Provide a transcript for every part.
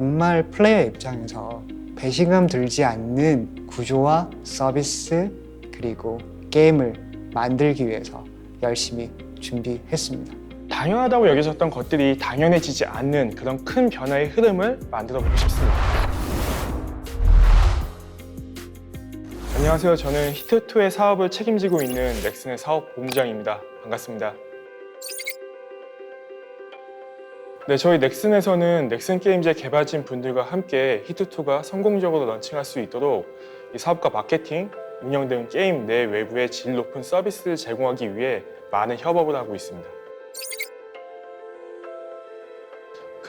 정말 플레이어 입장에서 배신감 들지 않는 구조와 서비스 그리고 게임을 만들기 위해서 열심히 준비했습니다. 당연하다고 여겨졌던 것들이 당연해지지 않는 그런 큰 변화의 흐름을 만들어 보고 싶습니다. 안녕하세요. 저는 히트2의 사업을 책임지고 있는 넥슨의 사업 본부장입니다. 반갑습니다. 네, 저희 넥슨에서는 넥슨 게임즈 개발진 분들과 함께 히트2가 성공적으로 런칭할 수 있도록 이 사업과 마케팅, 운영 등 게임 내 외부의 질 높은 서비스를 제공하기 위해 많은 협업을 하고 있습니다.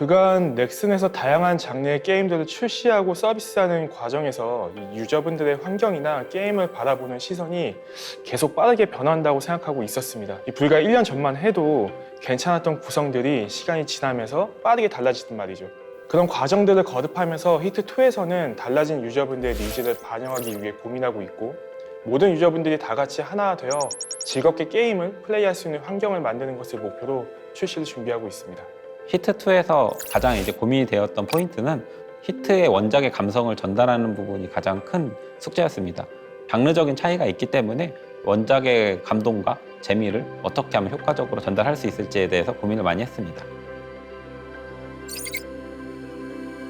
그간 넥슨에서 다양한 장르의 게임들을 출시하고 서비스하는 과정에서 이 유저분들의 환경이나 게임을 바라보는 시선이 계속 빠르게 변한다고 생각하고 있었습니다. 이 불과 1년 전만 해도 괜찮았던 구성들이 시간이 지나면서 빠르게 달라지단 말이죠. 그런 과정들을 거듭하면서 히트2에서는 달라진 유저분들의 니즈를 반영하기 위해 고민하고 있고 모든 유저분들이 다 같이 하나 되어 즐겁게 게임을 플레이할 수 있는 환경을 만드는 것을 목표로 출시를 준비하고 있습니다. 히트2에서 가장 이제 고민이 되었던 포인트는 히트의 원작의 감성을 전달하는 부분이 가장 큰 숙제였습니다. 장르적인 차이가 있기 때문에 원작의 감동과 재미를 어떻게 하면 효과적으로 전달할 수 있을지에 대해서 고민을 많이 했습니다.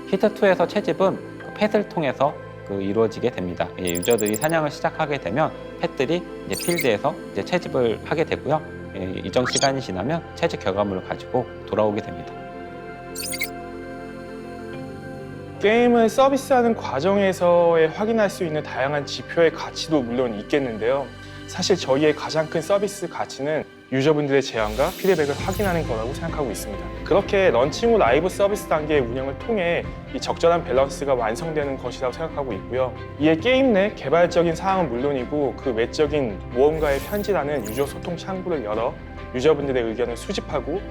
히트2에서 채집은 그 펫을 통해서 그 이루어지게 됩니다. 예, 유저들이 사냥을 시작하게 되면 펫들이 이제 필드에서 이제 채집을 하게 되고요. 예, 일정 시간이 지나면 채집 결과물을 가지고 돌아오게 됩니다. 게임을 서비스하는 과정에서의 확인할 수 있는 다양한 지표의 가치도 물론 있겠는데요. 사실 저희의 가장 큰 서비스 가치는 유저분들의 제안과 피드백을 확인하는 거라고 생각하고 있습니다. 그렇게 런칭 후 라이브 서비스 단계의 운영을 통해 이 적절한 밸런스가 완성되는 것이라고 생각하고 있고요. 이에 게임 내 개발적인 사항은 물론이고 그 외적인 무언가의 편지라는 유저 소통 창구를 열어 유저분들의 의견을 수집하고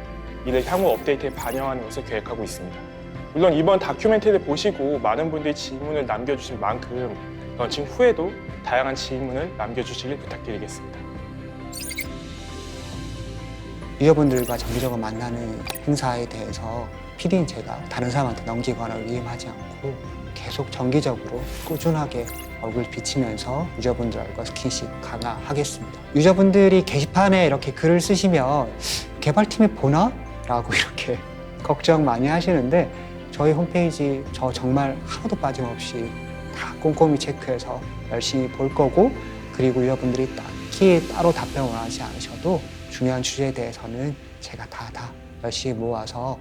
이를 향후 업데이트에 반영하는 것을 계획하고 있습니다. 물론 이번 다큐멘터리를 보시고 많은 분들이 질문을 남겨주신 만큼 런칭 후에도 다양한 질문을 남겨주시길 부탁드리겠습니다. 유저분들과 정기적으로 만나는 행사에 대해서 PD인 제가 다른 사람한테 넘기거나 위임하지 않고 계속 정기적으로 꾸준하게 얼굴 비치면서 유저분들과 스킨십 강화하겠습니다. 유저분들이 게시판에 이렇게 글을 쓰시면 개발팀이 보나? 라고 이렇게 걱정 많이 하시는데 저희 홈페이지 저 정말 하나도 빠짐없이 다 꼼꼼히 체크해서 열심히 볼 거고 그리고 유저분들이 딱히 따로 답변을 원하지 않으셔도 중요한 주제에 대해서는 제가 다다 열심히 모아서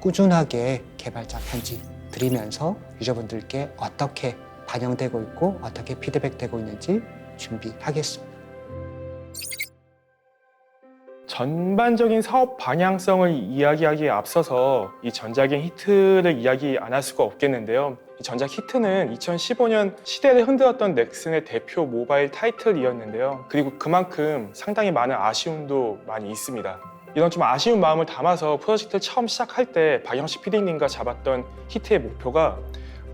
꾸준하게 개발자 편지 드리면서 유저분들께 어떻게 반영되고 있고 어떻게 피드백되고 있는지 준비하겠습니다. 전반적인 사업 방향성을 이야기하기에 앞서서 이 전작인 히트를 이야기 안 할 수가 없겠는데요. 이 전작 히트는 2015년 시대를 흔들었던 넥슨의 대표 모바일 타이틀이었는데요. 그리고 그만큼 상당히 많은 아쉬움도 많이 있습니다. 이런 좀 아쉬운 마음을 담아서 프로젝트를 처음 시작할 때 박영식 PD님과 잡았던 히트의 목표가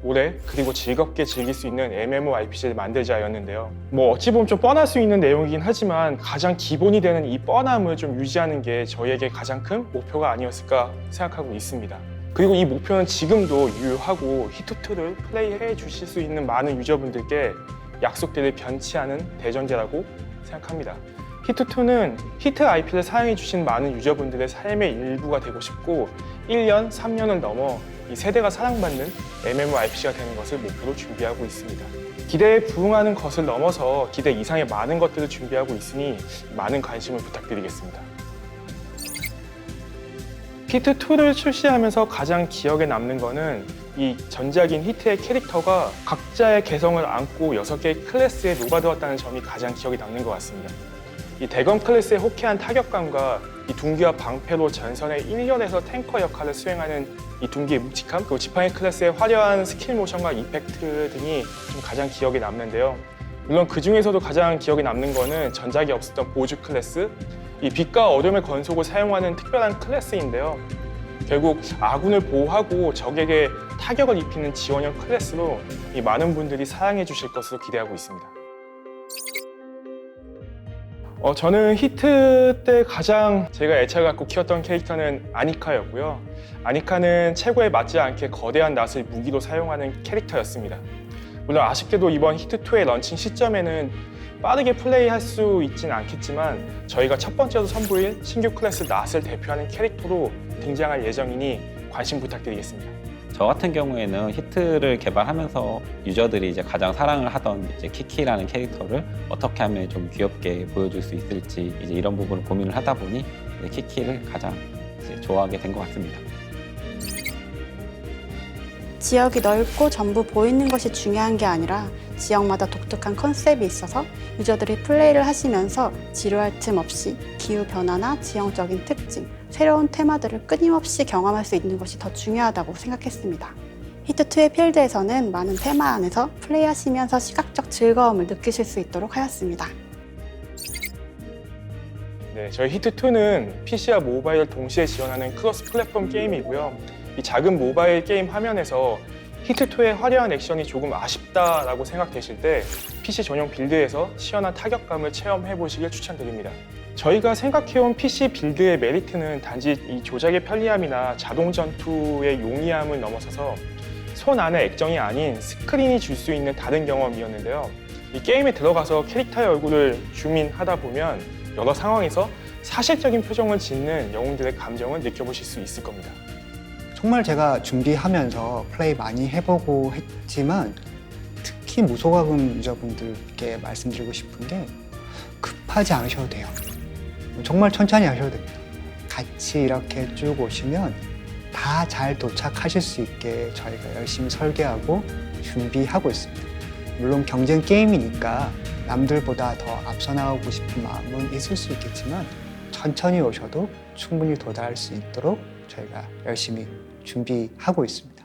올해 그리고 즐겁게 즐길 수 있는 MMORPG를 만들자였는데요. 뭐 어찌 보면 좀 뻔할 수 있는 내용이긴 하지만 가장 기본이 되는 이 뻔함을 좀 유지하는 게 저희에게 가장 큰 목표가 아니었을까 생각하고 있습니다. 그리고 이 목표는 지금도 유효하고 히트2를 플레이해 주실 수 있는 많은 유저분들께 약속들을 변치 않은 대전제라고 생각합니다. 히트2는 히트 IP를 사용해 주신 많은 유저분들의 삶의 일부가 되고 싶고 1년, 3년을 넘어 이 세대가 사랑받는 MMORPG가 되는 것을 목표로 준비하고 있습니다. 기대에 부응하는 것을 넘어서 기대 이상의 많은 것들을 준비하고 있으니 많은 관심을 부탁드리겠습니다. 히트2를 출시하면서 가장 기억에 남는 거는 이 전작인 히트의 캐릭터가 각자의 개성을 안고 6개의 클래스에 녹아들었다는 점이 가장 기억에 남는 것 같습니다. 이 대검 클래스의 호쾌한 타격감과 이 둥기와 방패로 전선의 1년에서 탱커 역할을 수행하는 이 둥기의 묵직함, 그리고 지팡이 클래스의 화려한 스킬 모션과 이펙트 등이 좀 가장 기억에 남는데요. 물론 그 중에서도 가장 기억에 남는 거는 전작에 없었던 보주 클래스, 이 빛과 어둠의 건속을 사용하는 특별한 클래스인데요. 결국 아군을 보호하고 적에게 타격을 입히는 지원형 클래스로 이 많은 분들이 사랑해 주실 것으로 기대하고 있습니다. 어, 저는 히트 때 가장 제가 애착을 갖고 키웠던 캐릭터는 아니카였고요. 아니카는 최고에 맞지 않게 거대한 낫을 무기로 사용하는 캐릭터였습니다. 물론 아쉽게도 이번 히트2의 런칭 시점에는 빠르게 플레이할 수 있진 않겠지만 저희가 첫 번째로 선보일 신규 클래스 낫을 대표하는 캐릭터로 등장할 예정이니 관심 부탁드리겠습니다. 저 같은 경우에는 히트를 개발하면서 유저들이 이제 가장 사랑을 하던 이제 키키라는 캐릭터를 어떻게 하면 좀 귀엽게 보여줄 수 있을지 이제 이런 부분을 고민을 하다 보니 키키를 가장 좋아하게 된 것 같습니다. 지역이 넓고 전부 보이는 것이 중요한 게 아니라 지역마다 독특한 컨셉이 있어서 유저들이 플레이를 하시면서 지루할 틈 없이 기후 변화나 지형적인 특징, 새로운 테마들을 끊임없이 경험할 수 있는 것이 더 중요하다고 생각했습니다. 히트2의 필드에서는 많은 테마 안에서 플레이하시면서 시각적 즐거움을 느끼실 수 있도록 하였습니다. 네, 저희 히트2는 PC와 모바일을 동시에 지원하는 크로스 플랫폼 게임이고요. 이 작은 모바일 게임 화면에서 히트2의 화려한 액션이 조금 아쉽다라고 생각되실 때 PC 전용 빌드에서 시원한 타격감을 체험해 보시길 추천드립니다. 저희가 생각해온 PC 빌드의 메리트는 단지 이 조작의 편리함이나 자동 전투의 용이함을 넘어서서 손 안의 액정이 아닌 스크린이 줄 수 있는 다른 경험이었는데요. 이 게임에 들어가서 캐릭터의 얼굴을 줌인하다 보면 여러 상황에서 사실적인 표정을 짓는 영웅들의 감정을 느껴보실 수 있을 겁니다. 정말 제가 준비하면서 플레이 많이 해보고 했지만 특히 무소가금 유저분들께 말씀드리고 싶은 게 급하지 않으셔도 돼요. 정말 천천히 하셔도 됩니다. 같이 이렇게 쭉 오시면 다 잘 도착하실 수 있게 저희가 열심히 설계하고 준비하고 있습니다. 물론 경쟁 게임이니까 남들보다 더 앞서 나가고 싶은 마음은 있을 수 있겠지만 천천히 오셔도 충분히 도달할 수 있도록 저희가 열심히 준비하고 있습니다.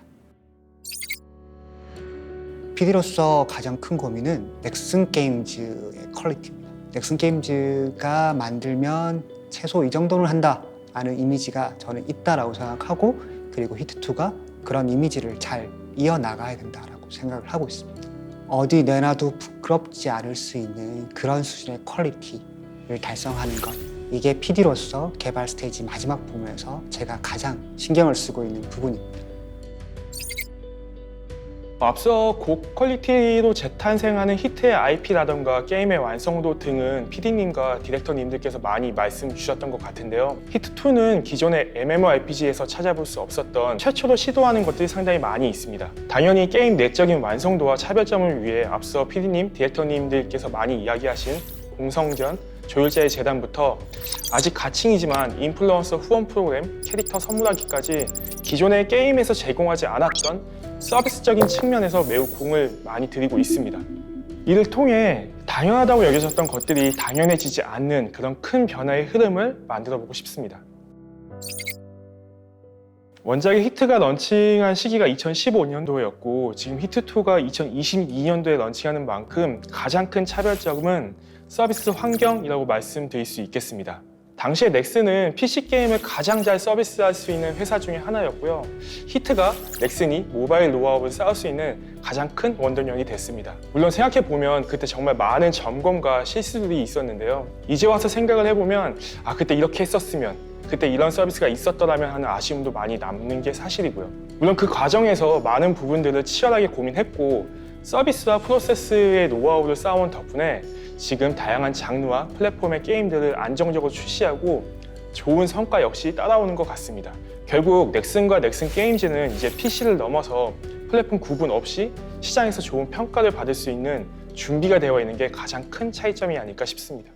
PD로서 가장 큰 고민은 넥슨 게임즈의 퀄리티입니다. 넥슨 게임즈가 만들면 최소 이 정도는 한다 라는 이미지가 저는 있다라고 생각하고 그리고 히트2가 그런 이미지를 잘 이어나가야 된다라고 생각을 하고 있습니다. 어디 내놔도 부끄럽지 않을 수 있는 그런 수준의 퀄리티를 달성하는 것 이게 PD로서 개발 스테이지 마지막 부분에서 제가 가장 신경을 쓰고 있는 부분입니다. 앞서 고퀄리티로 재탄생하는 히트의 IP라던가 게임의 완성도 등은 PD님과 디렉터님들께서 많이 말씀 주셨던 것 같은데요. 히트2는 기존의 MMORPG에서 찾아볼 수 없었던 최초로 시도하는 것들이 상당히 많이 있습니다. 당연히 게임 내적인 완성도와 차별점을 위해 앞서 PD님, 디렉터님들께서 많이 이야기하신 공성전, 조율자의 재단부터 아직 가칭이지만 인플루언서 후원 프로그램, 캐릭터 선물하기까지 기존의 게임에서 제공하지 않았던 서비스적인 측면에서 매우 공을 많이 들이고 있습니다. 이를 통해 당연하다고 여겨졌던 것들이 당연해지지 않는 그런 큰 변화의 흐름을 만들어 보고 싶습니다. 원작의 히트가 런칭한 시기가 2015년도였고 지금 히트2가 2022년도에 런칭하는 만큼 가장 큰 차별점은 서비스 환경이라고 말씀드릴 수 있겠습니다. 당시에 넥슨은 PC 게임을 가장 잘 서비스할 수 있는 회사 중에 하나였고요. 히트가 넥슨이 모바일 노하우를 쌓을 수 있는 가장 큰 원동력이 됐습니다. 물론 생각해 보면 그때 정말 많은 점검과 실수들이 있었는데요. 이제 와서 생각을 해보면 아 그때 이렇게 했었으면 그때 이런 서비스가 있었더라면 하는 아쉬움도 많이 남는 게 사실이고요. 물론 그 과정에서 많은 부분들을 치열하게 고민했고 서비스와 프로세스의 노하우를 쌓아온 덕분에 지금 다양한 장르와 플랫폼의 게임들을 안정적으로 출시하고 좋은 성과 역시 따라오는 것 같습니다. 결국 넥슨과 넥슨 게임즈는 이제 PC를 넘어서 플랫폼 구분 없이 시장에서 좋은 평가를 받을 수 있는 준비가 되어 있는 게 가장 큰 차이점이 아닐까 싶습니다.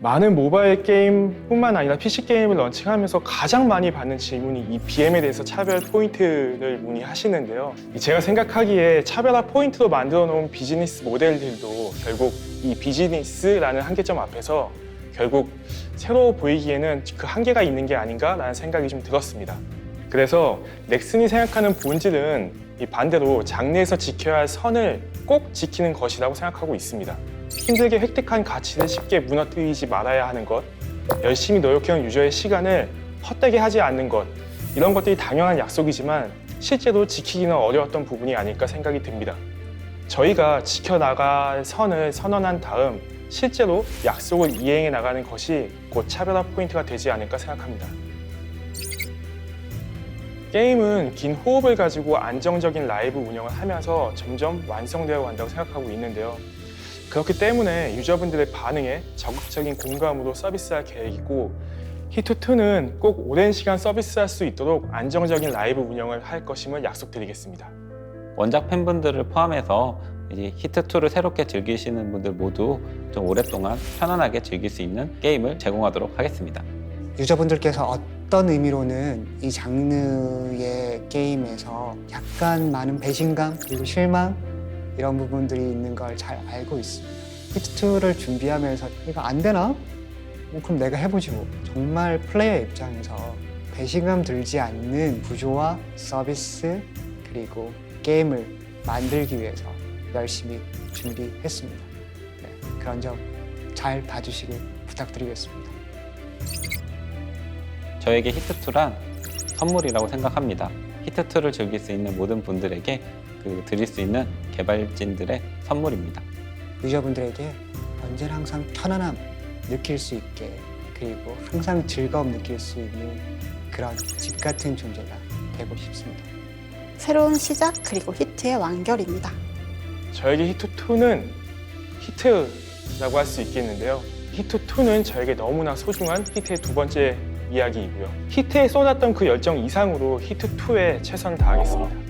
많은 모바일 게임뿐만 아니라 PC 게임을 런칭하면서 가장 많이 받는 질문이 이 BM에 대해서 차별 포인트를 문의하시는데요. 제가 생각하기에 차별화 포인트로 만들어 놓은 비즈니스 모델들도 결국 이 비즈니스라는 한계점 앞에서 결국 새로 보이기에는 그 한계가 있는 게 아닌가라는 생각이 좀 들었습니다. 그래서 넥슨이 생각하는 본질은 이 반대로 장르에서 지켜야 할 선을 꼭 지키는 것이라고 생각하고 있습니다. 힘들게 획득한 가치를 쉽게 무너뜨리지 말아야 하는 것, 열심히 노력해온 유저의 시간을 헛되게 하지 않는 것, 이런 것들이 당연한 약속이지만 실제로 지키기는 어려웠던 부분이 아닐까 생각이 듭니다. 저희가 지켜나갈 선을 선언한 다음 실제로 약속을 이행해 나가는 것이 곧 차별화 포인트가 되지 않을까 생각합니다. 게임은 긴 호흡을 가지고 안정적인 라이브 운영을 하면서 점점 완성되어 간다고 생각하고 있는데요. 그렇기 때문에 유저분들의 반응에 적극적인 공감으로 서비스할 계획이고 히트2는 꼭 오랜 시간 서비스할 수 있도록 안정적인 라이브 운영을 할 것임을 약속드리겠습니다. 원작 팬분들을 포함해서 이제 히트2를 새롭게 즐기시는 분들 모두 좀 오랫동안 편안하게 즐길 수 있는 게임을 제공하도록 하겠습니다. 유저분들께서 어떤 의미로는 이 장르의 게임에서 약간 많은 배신감 그리고 실망 이런 부분들이 있는 걸 잘 알고 있습니다. 히트2를 준비하면서 이거 안 되나? 뭐 그럼 내가 해보지 뭐. 정말 플레이어 입장에서 배신감 들지 않는 구조와 서비스 그리고 게임을 만들기 위해서 열심히 준비했습니다. 네, 그런 점 잘 봐주시길 부탁드리겠습니다. 저에게 히트2란 선물이라고 생각합니다. 히트2를 즐길 수 있는 모든 분들에게 그 드릴 수 있는 개발진들의 선물입니다. 유저분들에게 언제나 항상 편안함 느낄 수 있게 그리고 항상 즐거움 느낄 수 있는 그런 집 같은 존재가 되고 싶습니다. 새로운 시작 그리고 히트의 완결입니다. 저에게 히트2는 히트라고 할 수 있겠는데요. 히트2는 저에게 너무나 소중한 히트의 두 번째 이야기이고요. 히트에 쏟았던 그 열정 이상으로 히트2에 최선을 다하겠습니다.